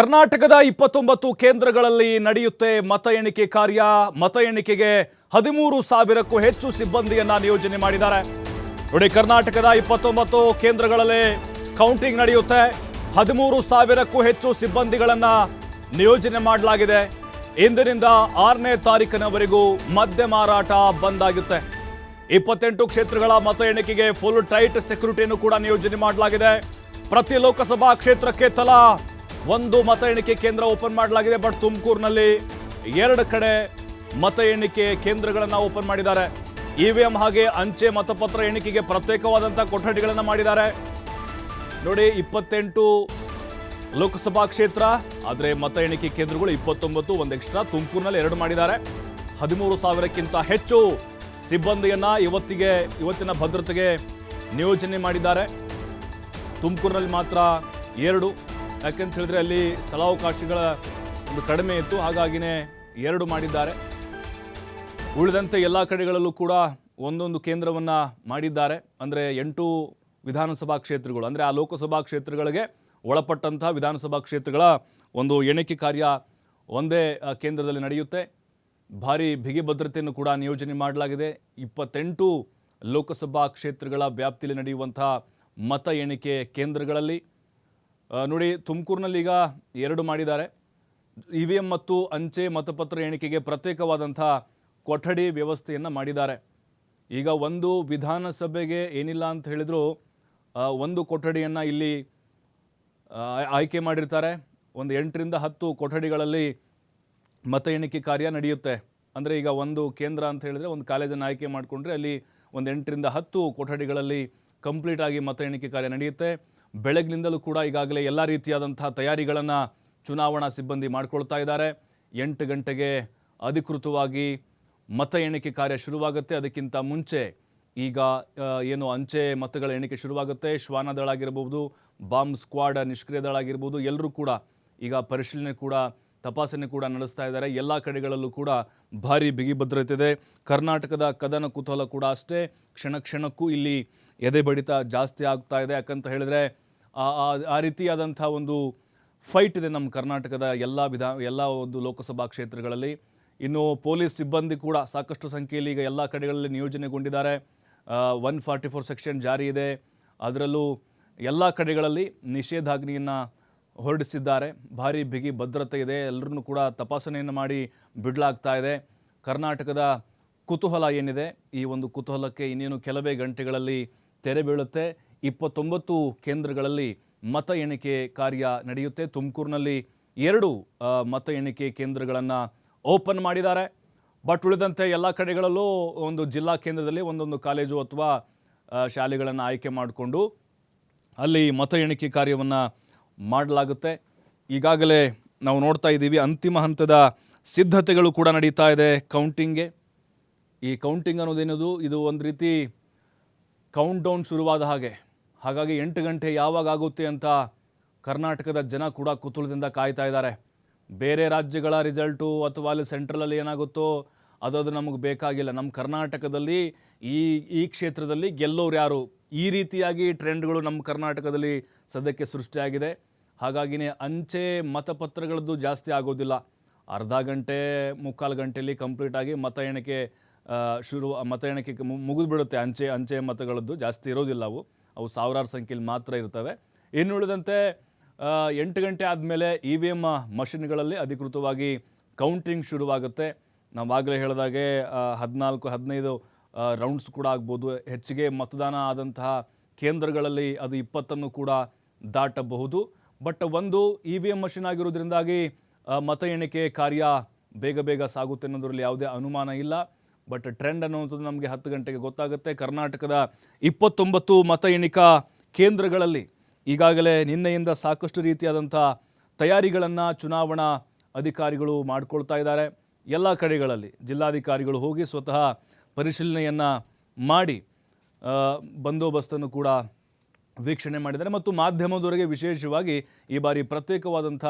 ಕರ್ನಾಟಕದ ಇಪ್ಪತ್ತೊಂಬತ್ತು ಕೇಂದ್ರಗಳಲ್ಲಿ ನಡೆಯುತ್ತೆ ಮತ ಎಣಿಕೆ ಕಾರ್ಯ. ಮತ ಎಣಿಕೆಗೆ ಹದಿಮೂರು ಸಾವಿರಕ್ಕೂ ಹೆಚ್ಚು ಸಿಬ್ಬಂದಿಯನ್ನ ನಿಯೋಜನೆ ಮಾಡಿದ್ದಾರೆ. ನೋಡಿ, ಕರ್ನಾಟಕದ ಇಪ್ಪತ್ತೊಂಬತ್ತು ಕೇಂದ್ರಗಳಲ್ಲಿ ಕೌಂಟಿಂಗ್ ನಡೆಯುತ್ತೆ. ಹದಿಮೂರು ಸಾವಿರಕ್ಕೂ ಹೆಚ್ಚು ಸಿಬ್ಬಂದಿಗಳನ್ನ ನಿಯೋಜನೆ ಮಾಡಲಾಗಿದೆ. ಇಂದಿನಿಂದ ಆರನೇ ತಾರೀಕಿನವರೆಗೂ ಮದ್ಯ ಮಾರಾಟ ಬಂದ್ ಆಗುತ್ತೆ. ಇಪ್ಪತ್ತೆಂಟು ಕ್ಷೇತ್ರಗಳ ಮತ ಎಣಿಕೆಗೆ ಫುಲ್ ಟೈಟ್ ಸೆಕ್ಯೂರಿಟಿಯನ್ನು ಕೂಡ ನಿಯೋಜನೆ ಮಾಡಲಾಗಿದೆ. ಪ್ರತಿ ಲೋಕಸಭಾ ಕ್ಷೇತ್ರಕ್ಕೆ ತಲಾ ಒಂದು ಮತ ಎಣಿಕೆ ಕೇಂದ್ರ ಓಪನ್ ಮಾಡಲಾಗಿದೆ, ಬಟ್ ತುಮಕೂರಿನಲ್ಲಿ ಎರಡು ಕಡೆ ಮತ ಎಣಿಕೆ ಕೇಂದ್ರಗಳನ್ನು ಓಪನ್ ಮಾಡಿದ್ದಾರೆ. ಇ ವಿ ಎಂ ಹಾಗೆ ಅಂಚೆ ಮತಪತ್ರ ಎಣಿಕೆಗೆ ಪ್ರತ್ಯೇಕವಾದಂಥ ಕೊಠಡಿಗಳನ್ನು ಮಾಡಿದ್ದಾರೆ. ನೋಡಿ, ಇಪ್ಪತ್ತೆಂಟು ಲೋಕಸಭಾ ಕ್ಷೇತ್ರ, ಆದರೆ ಮತ ಎಣಿಕೆ ಕೇಂದ್ರಗಳು ಇಪ್ಪತ್ತೊಂಬತ್ತು, ಒಂದು ಎಕ್ಸ್ಟ್ರಾ ತುಮಕೂರಿನಲ್ಲಿ ಎರಡು ಮಾಡಿದ್ದಾರೆ. ಹದಿಮೂರು ಸಾವಿರಕ್ಕಿಂತ ಹೆಚ್ಚು ಸಿಬ್ಬಂದಿಯನ್ನು ಇವತ್ತಿಗೆ, ಇವತ್ತಿನ ಭದ್ರತೆಗೆ ನಿಯೋಜನೆ ಮಾಡಿದ್ದಾರೆ. ತುಮಕೂರಿನಲ್ಲಿ ಮಾತ್ರ ಎರಡು. ಯಾಕೆಂತ ಹೇಳಿದ್ರೆ ಅಲ್ಲಿ ಸ್ಥಳಾವಕಾಶಗಳ ಒಂದು ಕಡಿಮೆ ಇತ್ತು. ಹಾಗಾಗಿನೇ ಎರಡು ಮಾಡಿದ್ದಾರೆ. ಉಳಿದಂತೆ ಎಲ್ಲ ಕಡೆಗಳಲ್ಲೂ ಕೂಡ ಒಂದೊಂದು ಕೇಂದ್ರವನ್ನು ಮಾಡಿದ್ದಾರೆ. ಅಂದರೆ ಎಂಟು ವಿಧಾನಸಭಾ ಕ್ಷೇತ್ರಗಳು. ಅಂದರೆ ಆ ಲೋಕಸಭಾ ಕ್ಷೇತ್ರಗಳಿಗೆ ಒಳಪಟ್ಟಂತಹ ವಿಧಾನಸಭಾ ಕ್ಷೇತ್ರಗಳ ಒಂದು ಎಣಿಕೆ ಕಾರ್ಯ ಒಂದೇ ಕೇಂದ್ರದಲ್ಲಿ ನಡೆಯುತ್ತೆ. ಭಾರಿ ಬಿಗಿ ಭದ್ರತೆಯನ್ನು ಕೂಡ ನಿಯೋಜನೆ ಮಾಡಲಾಗಿದೆ. ಇಪ್ಪತ್ತೆಂಟು ಲೋಕಸಭಾ ಕ್ಷೇತ್ರಗಳ ವ್ಯಾಪ್ತಿಯಲ್ಲಿ ನಡೆಯುವಂಥ ಮತ ಎಣಿಕೆ ಕೇಂದ್ರಗಳಲ್ಲಿ ನೋಡಿ, ತುಮಕೂರಿನಲ್ಲಿ ಈಗ ಎರಡು ಮಾಡಿದ್ದಾರೆ. ಇ ವಿ ಎಂ ಮತ್ತು ಅಂಚೆ ಮತಪತ್ರ ಎಣಿಕೆಗೆ ಪ್ರತ್ಯೇಕವಾದಂಥ ಕೊಠಡಿ ವ್ಯವಸ್ಥೆಯನ್ನು ಮಾಡಿದ್ದಾರೆ. ಈಗ ಒಂದು ವಿಧಾನಸಭೆಗೆ ಏನಿಲ್ಲ ಅಂತ ಹೇಳಿದ್ರು ಒಂದು ಕೊಠಡಿಯನ್ನು ಇಲ್ಲಿ ಆಯ್ಕೆ ಮಾಡಿರ್ತಾರೆ. ಒಂದು ಎಂಟರಿಂದ ಹತ್ತು ಕೊಠಡಿಗಳಲ್ಲಿ ಮತ ಎಣಿಕೆ ಕಾರ್ಯ ನಡೆಯುತ್ತೆ. ಅಂದರೆ ಈಗ ಒಂದು ಕೇಂದ್ರ ಅಂತ ಹೇಳಿದರೆ ಒಂದು ಕಾಲೇಜನ್ನು ಆಯ್ಕೆ ಮಾಡಿಕೊಂಡ್ರೆ ಅಲ್ಲಿ ಒಂದು ಎಂಟರಿಂದ ಹತ್ತು ಕೊಠಡಿಗಳಲ್ಲಿ ಕಂಪ್ಲೀಟಾಗಿ ಮತ ಎಣಿಕೆ ಕಾರ್ಯ ನಡೆಯುತ್ತೆ. ಬೆಳಗ್ಗಿನಿಂದಲೂ ಕೂಡ ಈಗಾಗಲೇ ಎಲ್ಲ ರೀತಿಯಾದಂಥ ತಯಾರಿಗಳನ್ನು ಚುನಾವಣಾ ಸಿಬ್ಬಂದಿ ಮಾಡಿಕೊಳ್ತಾ ಇದ್ದಾರೆ. ಎಂಟು ಗಂಟೆಗೆ ಅಧಿಕೃತವಾಗಿ ಮತ ಎಣಿಕೆ ಕಾರ್ಯ ಶುರುವಾಗುತ್ತೆ. ಅದಕ್ಕಿಂತ ಮುಂಚೆ ಈಗ ಏನು ಅಂಚೆ ಮತಗಳ ಎಣಿಕೆ ಶುರುವಾಗುತ್ತೆ. ಶ್ವಾನ ದಳ ಆಗಿರ್ಬೋದು, ಬಾಂಬ್ ಸ್ಕ್ವಾಡ್ ನಿಷ್ಕ್ರಿಯ ದಳ ಆಗಿರ್ಬೋದು, ಎಲ್ಲರೂ ಕೂಡ ಈಗ ಪರಿಶೀಲನೆ ಕೂಡ, ತಪಾಸಣೆ ಕೂಡ ನಡೆಸ್ತಾ ಇದ್ದಾರೆ. ಎಲ್ಲ ಕಡೆಗಳಲ್ಲೂ ಕೂಡ ಭಾರಿ ಬಿಗಿ ಭದ್ರತೆ ಇದೆ. ಕರ್ನಾಟಕದ ಕದನ ಕುತೂಹಲ ಕೂಡ ಅಷ್ಟೇ. ಕ್ಷಣ ಕ್ಷಣಕ್ಕೂ ಇಲ್ಲಿ ಎದೆ ಬಡಿತ ಜಾಸ್ತಿ ಆಗ್ತಾ ಇದೆ. ಯಾಕಂತ ಹೇಳಿದ್ರೆ ಆ- ರೀತಿಯಾದಂಥ ಒಂದು ಫೈಟ್ ಇದೆ ನಮ್ಮ ಕರ್ನಾಟಕದ ಎಲ್ಲ ವಿಧಾ, ಎಲ್ಲ ಒಂದು ಲೋಕಸಭಾ ಕ್ಷೇತ್ರಗಳಲ್ಲಿ. ಇನ್ನು ಪೊಲೀಸ್ ಸಿಬ್ಬಂದಿ ಕೂಡ ಸಾಕಷ್ಟು ಸಂಖ್ಯೆಯಲ್ಲಿ ಈಗ ಎಲ್ಲ ಕಡೆಗಳಲ್ಲಿ ನಿಯೋಜನೆಗೊಂಡಿದ್ದಾರೆ. ಒನ್ ಫಾರ್ಟಿ ಫೋರ್ ಸೆಕ್ಷನ್ ಜಾರಿ ಇದೆ. ಅದರಲ್ಲೂ ಎಲ್ಲ ಕಡೆಗಳಲ್ಲಿ ನಿಷೇಧಾಜ್ಞೆಯನ್ನು ಹೊರಡಿಸಿದ್ದಾರೆ. ಭಾರಿ ಬಿಗಿ ಭದ್ರತೆ ಇದೆ. ಎಲ್ಲರನ್ನೂ ಕೂಡ ತಪಾಸಣೆಯನ್ನು ಮಾಡಿ ಬಿಡಲಾಗ್ತಾ ಇದೆ. ಕರ್ನಾಟಕದ ಕುತೂಹಲ ಏನಿದೆ? ಈ ಒಂದು ಕುತೂಹಲಕ್ಕೆ ಇನ್ನೇನು ಕೆಲವೇ ಗಂಟೆಗಳಲ್ಲಿ ತೆರೆ ಬೀಳುತ್ತೆ. ಇಪ್ಪತ್ತೊಂಬತ್ತು ಕೇಂದ್ರಗಳಲ್ಲಿ ಮತ ಎಣಿಕೆ ಕಾರ್ಯ ನಡೆಯುತ್ತೆ. ತುಮಕೂರಿನಲ್ಲಿ ಎರಡು ಮತ ಎಣಿಕೆ ಕೇಂದ್ರಗಳನ್ನು ಓಪನ್ ಮಾಡಿದ್ದಾರೆ. ಬಟ್ ಉಳಿದಂತೆ ಎಲ್ಲ ಕಡೆಗಳಲ್ಲೂ ಒಂದು ಜಿಲ್ಲಾ ಕೇಂದ್ರದಲ್ಲಿ ಒಂದೊಂದು ಕಾಲೇಜು ಅಥವಾ ಶಾಲೆಗಳನ್ನು ಆಯ್ಕೆ ಮಾಡಿಕೊಂಡು ಅಲ್ಲಿ ಮತ ಎಣಿಕೆ ಕಾರ್ಯವನ್ನು ಮಾಡಲಾಗುತ್ತೆ. ಈಗಾಗಲೇ ನಾವು ನೋಡ್ತಾ ಇದ್ದೀವಿ, ಅಂತಿಮ ಹಂತದ ಸಿದ್ಧತೆಗಳು ಕೂಡ ನಡೀತಾ ಇದೆ ಕೌಂಟಿಂಗ್ಗೆ. ಈ ಕೌಂಟಿಂಗ್ ಅನ್ನೋದೇನದು? ಇದು ಒಂದು ರೀತಿ ಕೌಂಟ್ ಡೌನ್ ಶುರುವಾದ ಹಾಗೆ. ಹಾಗಾಗಿ ಎಂಟು ಗಂಟೆ ಯಾವಾಗ ಆಗುತ್ತೆ ಅಂತ ಕರ್ನಾಟಕದ ಜನ ಕೂಡ ಕುತೂಹಲದಿಂದ ಕಾಯ್ತಾ ಇದ್ದಾರೆ. ಬೇರೆ ರಾಜ್ಯಗಳ ರಿಸಲ್ಟು ಅಥವಾ ಅಲ್ಲಿ ಸೆಂಟ್ರಲಲ್ಲಿ ಏನಾಗುತ್ತೋ ಅದು ಅದು ನಮಗೆ ಬೇಕಾಗಿಲ್ಲ. ನಮ್ಮ ಕರ್ನಾಟಕದಲ್ಲಿ ಈ ಈ ಕ್ಷೇತ್ರದಲ್ಲಿ ಗೆಲ್ಲೋರು ಯಾರು? ಈ ರೀತಿಯಾಗಿ ಟ್ರೆಂಡ್ಗಳು ನಮ್ಮ ಕರ್ನಾಟಕದಲ್ಲಿ ಸದ್ಯಕ್ಕೆ ಸೃಷ್ಟಿಯಾಗಿದೆ ಹಾಗಾಗಿನೇ ಅಂಚೆ ಮತಪತ್ರಗಳದ್ದು ಜಾಸ್ತಿ ಆಗೋದಿಲ್ಲ. ಅರ್ಧ ಗಂಟೆ, ಮುಕ್ಕಾಲು ಗಂಟೆಯಲ್ಲಿ ಕಂಪ್ಲೀಟಾಗಿ ಮತ ಎಣಿಕೆ ಶುರು, ಮತ ಎಣಿಕೆ ಮುಗಿದ್ಬಿಡುತ್ತೆ ಅಂಚೆ ಅಂಚೆ ಮತಗಳದ್ದು ಜಾಸ್ತಿ ಇರೋದಿಲ್ಲ ಅವು. ಅವು ಸಾವಿರಾರು ಸಂಖ್ಯೆಯಲ್ಲಿ ಮಾತ್ರ ಇರ್ತವೆ. ಇನ್ನು ಉಳಿದಂತೆ ಆ, ಎಂಟು ಗಂಟೆ ಆದಮೇಲೆ ಇ ವಿ ಎಂ ಮಷಿನ್ಗಳಲ್ಲಿ ಅಧಿಕೃತವಾಗಿ ಕೌಂಟಿಂಗ್ ಶುರುವಾಗುತ್ತೆ. ನಾವಾಗಲೇ ಹೇಳಿದಾಗೆ ಹದಿನಾಲ್ಕು ಹದಿನೈದು ರೌಂಡ್ಸ್ ಕೂಡ ಆಗ್ಬೋದು. ಹೆಚ್ಚಿಗೆ ಮತದಾನ ಆದಂತಹ ಕೇಂದ್ರಗಳಲ್ಲಿ ಅದು ಇಪ್ಪತ್ತನ್ನು ಕೂಡ ದಾಟಬಹುದು. ಬಟ್ ಒಂದು ಇ ವಿ ಎಂ ಮಷಿನ್ ಆಗಿರೋದ್ರಿಂದಾಗಿ ಮತ ಎಣಿಕೆ ಕಾರ್ಯ ಬೇಗ ಬೇಗ ಸಾಗುತ್ತೆ ಅನ್ನೋದರಲ್ಲಿ ಯಾವುದೇ ಅನುಮಾನ ಇಲ್ಲ. ಬಟ್ ಟ್ರೆಂಡ್ ಅನ್ನುವಂಥದ್ದು ನಮಗೆ ಹತ್ತು ಗಂಟೆಗೆ ಗೊತ್ತಾಗುತ್ತೆ. ಕರ್ನಾಟಕದ ಇಪ್ಪತ್ತೊಂಬತ್ತು ಮತ ಎಣಿಕಾ ಕೇಂದ್ರಗಳಲ್ಲಿ ಈಗಾಗಲೇ ನಿನ್ನೆಯಿಂದ ಸಾಕಷ್ಟು ರೀತಿಯಾದಂಥ ತಯಾರಿಗಳನ್ನು ಚುನಾವಣಾ ಅಧಿಕಾರಿಗಳು ಮಾಡಿಕೊಳ್ತಾ ಇದ್ದಾರೆ. ಎಲ್ಲ ಕಡೆಗಳಲ್ಲಿ ಜಿಲ್ಲಾಧಿಕಾರಿಗಳು ಹೋಗಿ ಸ್ವತಃ ಪರಿಶೀಲನೆಯನ್ನು ಮಾಡಿ ಬಂದೋಬಸ್ತನ್ನು ಕೂಡ ವೀಕ್ಷಣೆ ಮಾಡಿದ್ದಾರೆ. ಮತ್ತು ಮಾಧ್ಯಮದವರೆಗೆ ವಿಶೇಷವಾಗಿ ಈ ಬಾರಿ ಪ್ರತ್ಯೇಕವಾದಂಥ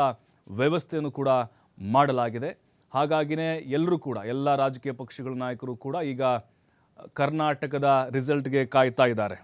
ವ್ಯವಸ್ಥೆಯನ್ನು ಕೂಡ ಮಾಡಲಾಗಿದೆ. ಹಾಗಾಗಿನೇ ಎಲ್ಲರೂ ಕೂಡ ಎಲ್ಲ ರಾಜಕೀಯ ಪಕ್ಷಗಳ ನಾಯಕರು ಕೂಡ ಈಗ ಕರ್ನಾಟಕದ ರಿಸಲ್ಟ್ಗೆ ಕಾಯ್ತಾ ಇದ್ದಾರೆ.